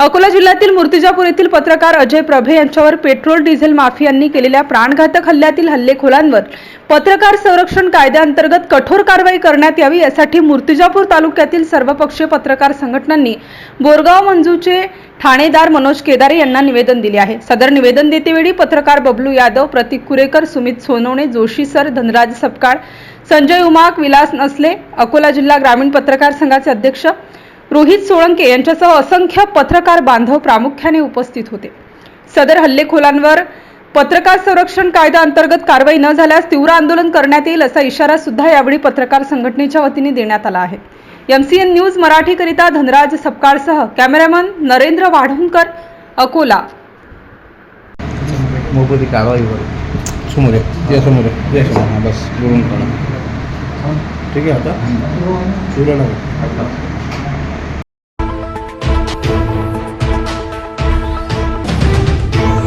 अकोला जिल्ह्यातील मूर्तिजापूर येथील पत्रकार अजय प्रभे यांच्यावर पेट्रोल डिझेल माफियांनी केलेल्या प्राणघातक हल्ल्यातील हल्लेखोरांवर पत्रकार संरक्षण कायद्याअंतर्गत कठोर कारवाई करण्यात यावी यासाठी मूर्तिजापूर तालुक्यातील सर्वपक्षीय पत्रकार संघटनांनी बोरगाव मंजूचे ठाणेदार मनोज केदारे यांना निवेदन दिले आहे. सदर निवेदन देतेवेळी पत्रकार बबलू यादव प्रतीक कुरेकर सुमित सोनवणे जोशी सर धनराज सपकाळ संजय उमाक विलास नसले अकोला जिल्हा ग्रामीण पत्रकार संघाचे अध्यक्ष रोहित सोळंके यांच्यासह असंख्य पत्रकार बांधव प्रामुख्याने उपस्थित होते. सदर हल्लेखोरांवर पत्रकार संरक्षण कायदा अंतर्गत कारवाई न झाल्यास तीव्र आंदोलन करण्यात येईल असा इशारा सुद्धा यावेळी पत्रकार संघटनेच्या वतीने देण्यात आला आहे. एमसीएन न्यूज मराठीकरिता धनराज सपकाळसह कॅमेरामन नरेंद्र वाढवणकर अकोला. मोबदी कारवाईवर समोर आहे या समोर आहे या समोर हां बस बोलून काढा ठीक आहे आता?